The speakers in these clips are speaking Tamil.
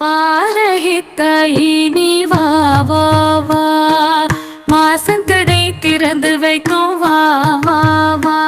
ஆரகித்த இனி வா வா மாசந்தடை திறந்து வைக்கும் வா வா வா.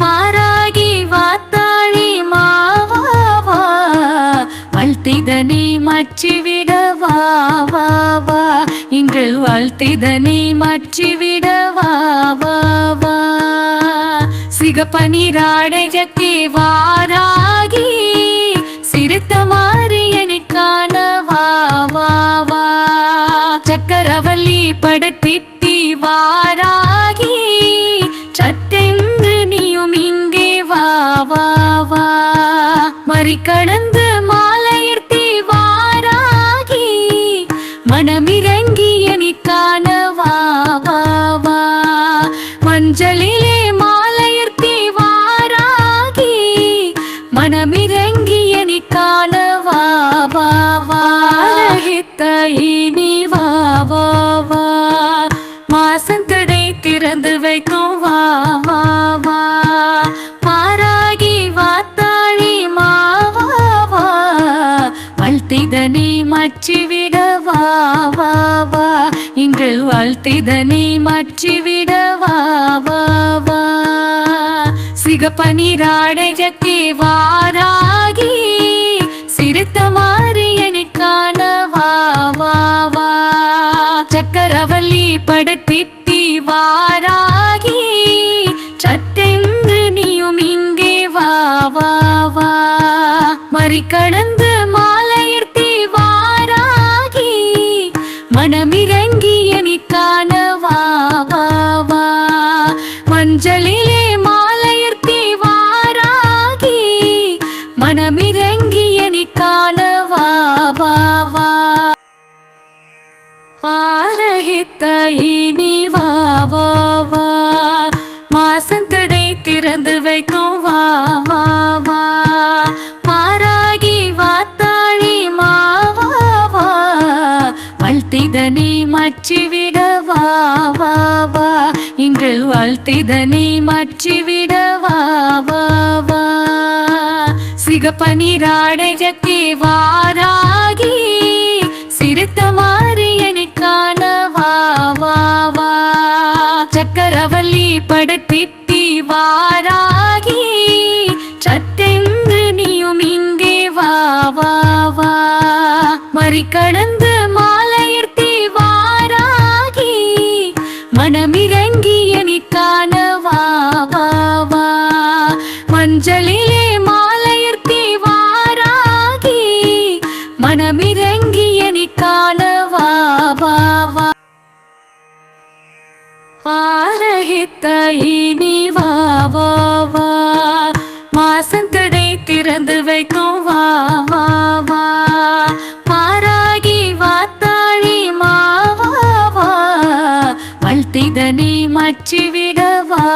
மாறாகி வாத்தாழி மாவா வா வாழ்த்திதனை மாற்றிவிட வா வா வா. இன்று வாழ்த்திதனை மாற்றிவிட வா வா வா. சிகப்பனிராடை ஜக்கி வாராகி மறி கடந்து மாலையிர்த்தி வாராகி மனமி மாற்றிவிட வா. வா வா இன்று வாழ்த்திதனை மாற்றிவிட வா. வா வா சிகப்பனிராடை ஜக்கி வாராகி சிறுத்த மாறியனை காண வா வா வா. சக்கரவல்லி படத்திட்டி வாராகி சட்டென்று நீயும் இங்கே வா வா வா. மறி இறங்கிய நீ காண வா வா வா. பாரகித்தாயினி மாசந்தடை திறந்து வைக்கும் வாவா பாராகி வாத்தாழி மாவா வா வாழ்த்திதனை மாற்றிவிட வா வா வா. இன்று வாழ்த்திதனை மாற்றிவிட வா. வா வா வாராகி சிறுத்த மாறியனை காண சக்கரவல்லி படத்தித்தி வாராகி சட்டென்று நீயும் இங்கே வா வா வா. வாசந்தடை திறந்து வைக்கும். வா வா வா. மாறாகி வாத்தாழி மாவா வா வாழ்த்திதனை மாற்றிவிட வா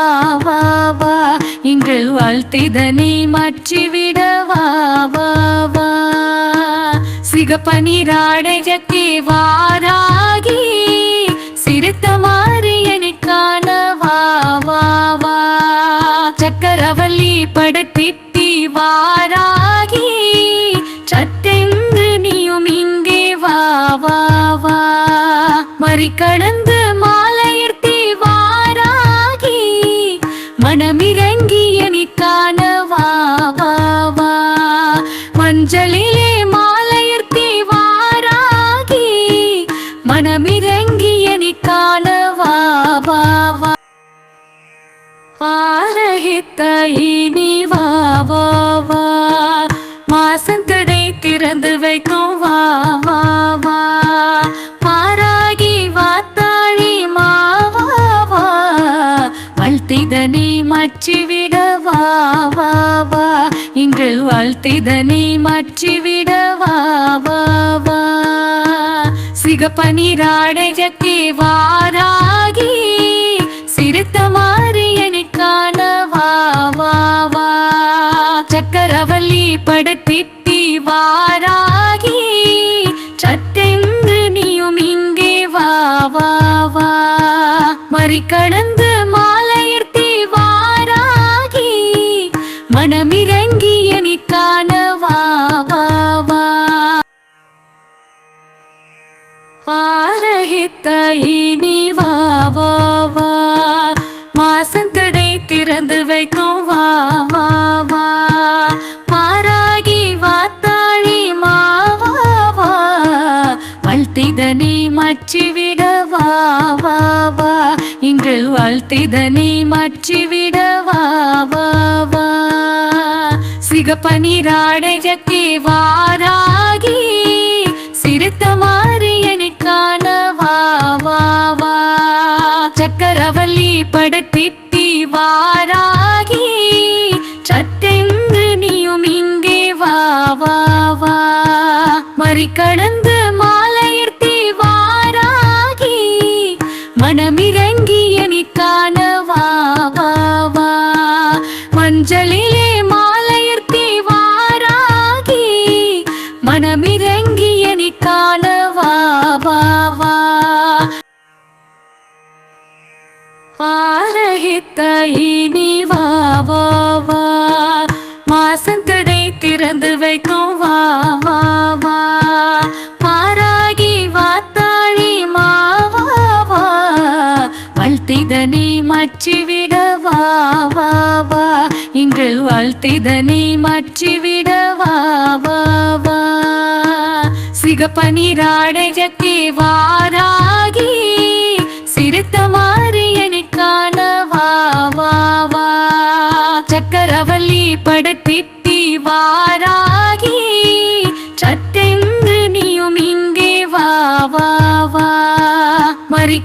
வா வா. இன்று வாழ்த்திதனி மச்சிவிட வா வா வா. சிகப்பனிராடை ஜத்தி வாராகி மாறி கடந்து மாலையிர்த்தி வாராகி மனமிறங்கி நீ காண மஞ்சளிலே மாலையிர்த்தி வாராகி மனமிறங்கி நீ காண வா வா வா. பாரகித்தாயினி மாசந்தடை திறந்து வைக்கும் வாவா வாழ்த்திதனை மாற்றிவிட வா வா. வா வாழ்த்திதனை மாற்றிவிட வா வா. வா சிகப்பனிராடை ஜக்கி வாராகி சிறுத்த மாறியனை காண வா வா. சக்கரவல்லி படத்தித்தி வாராகி சத்தெங்கு நீயும் இங்கே வா வா வா. மறி வாழ்த்திதனே மச்சிவிட வா. வா வா. இன்று வாழ்த்திதனி மச்சிவிட வா வா. வா சிகப்பனிராடை வாராகி சிறுத்த மாறியனுக்கான வா வா வா. சக்கரவல்லி படத்தித்தி மறி கடந்து மாலையிர்த்தி வாராகி மனமிறங்கி நிக்கான வா மஞ்சளிலே மாலையிர்த்தி வாராகி மனமிறங்கி நிக்கான வா வா. வா பாரகித்தாயினி வழ்த்திதனி மச்சிவிட வா வா வா. இன்று வாழ்த்திதனி மச்சிவிட வா வா வா. சிகப்பனிராடை ஜக்கி வாராகி சிறுத்த மாறியனுக்கான வா வா வா. சக்கரவல்லி படத்தித்தி வாராகி சத்தெங்கு நீயும் இங்கே வா வா வா. மறி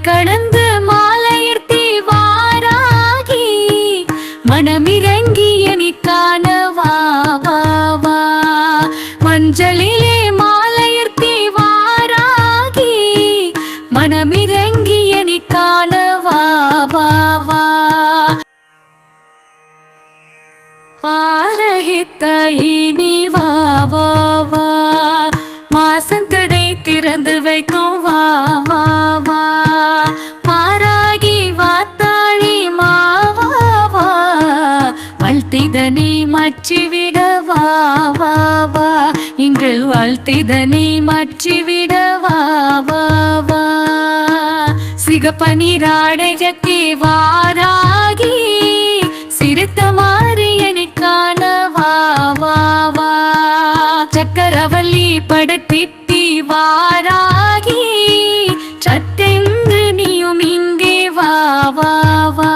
வாழ்த்திதனி மச்சிவிட வா வா. வாராகி சிறுத்த மாறியனுக்கான சக்கரவல்லி படத்தித்தி வாராகி சத்தெங்கு நீயும் இங்கே வா வா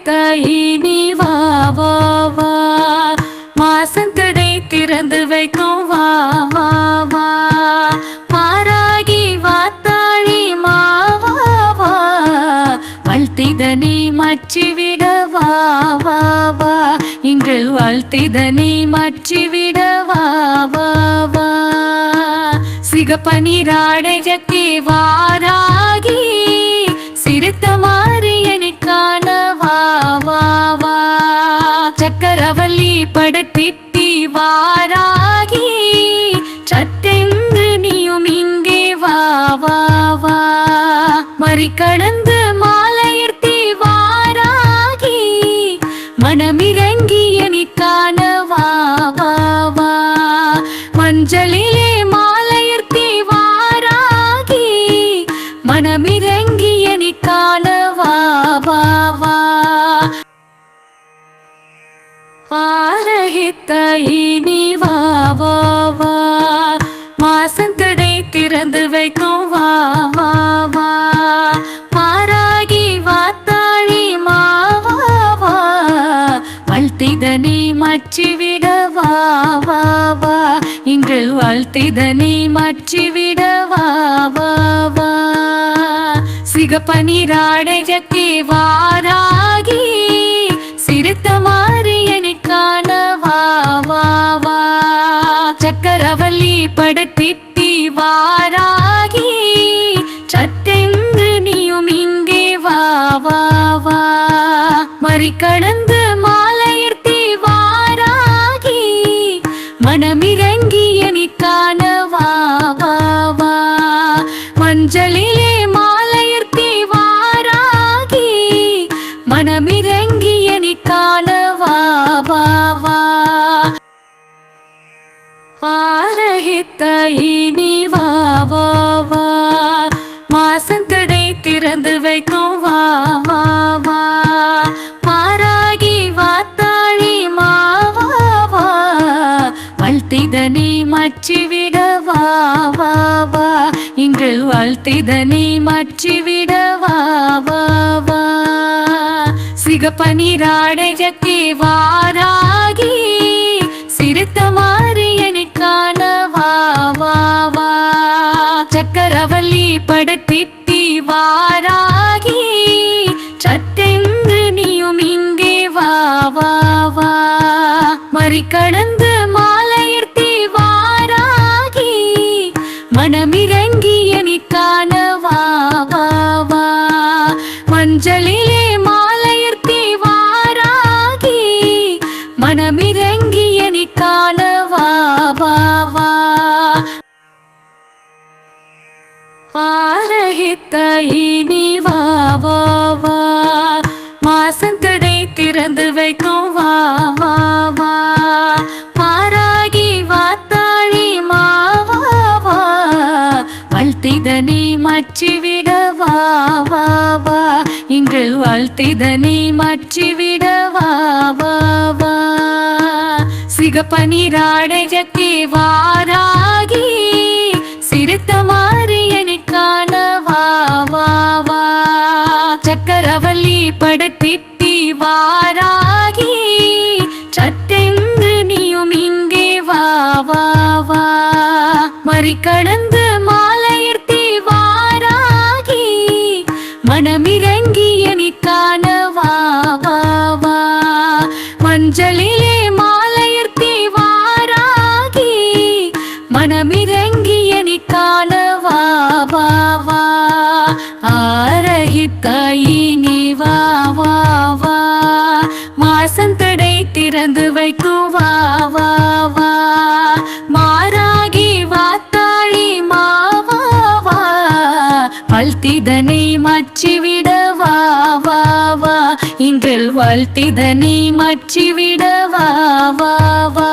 பாரகித்தாயினி வா வா வா. மாசங்கடை திறந்து வைக்கும் வா வா வா. பாராகி வாத்தாழி மாவா வா வழ்த்திதனி மச்சிவிட வா வா வா. இன்று வாழ்த்திதனி மச்சிவிட வா வா வா. சிகப்பனிராடை ஜக்கி வாராகி சக்கரவல்லி வாராகி சத்தெங்கு நீயும் இங்கே வா வா வா. மறி கடந்து மாலையிர்த்தி வாராகி மனமிறங்கி எனக்கான வா வா வா. மஞ்சளிலே மாலையிர்த்தி வாராகி மனமிறங்கி எனக்கான வா வா வா. சிகப்பனிராடை இனி வாராகி சிறுத்த மாறியனுக்கான வா வா வா திறந்து வைக்கும் வா வா? வா மாறாகி வாத்தாழி மாவா வா? மச்சிவிட வா வா? வா வாழ்த்திதனி மச்சிவிட வா வா? வா சிகப்பனிராடை வாராகி படத்தித்தி வாராகி சத்தெங்கு நீயும் இங்கே வா வா வா. மறி கடந்து மாலையிர்த்தி வாராகி மனமிறங்கிய திறந்து வைக்கும். வா வா வா. பாராகி வாத்தாழி மாவா வா வழ்த்திதனை மச்சிவிட வா வா வா. எங்கள் வாழ்த்திதனி மச்சிவிட வா வா வா. சிகப்பனிராடையத்தே வாராகி சிறுத்த மாரியனை காண வா வா வா. சக்கரவல்லி படத்தித்தி கடந்து மாலையிர்த்தி வாராகி மனமிறங்கி எனக்கான வாவா மஞ்சளிலே மாலையிர்த்தி வாராகி மனமிறங்கி எனக்கான வாவா வா இனி வாவா வாழ்த்திதனே மச்சிவிட வா வா. வா இன்று வாழ்த்திதனை மச்சிவிட வா வா. சிகப்பனிராடையத்தே வாராகி சிறுத்த மாரியனை வா வா சக்கரவல்லி படத்திட்டி வாராகி சத்தென்று நீயும் இங்கே வா வா வா. மறி ஆரகித்தாயி நீ வா வா வா. மாசந்தடை திறந்து வைக்கும் வா வா வா. மாறாகி வாத்தாழி மாவா வாழ்த்திதனை மச்சிவிட வா வா வா. இன்றில் வாழ்த்திதனை மச்சிவிட வா வா வா.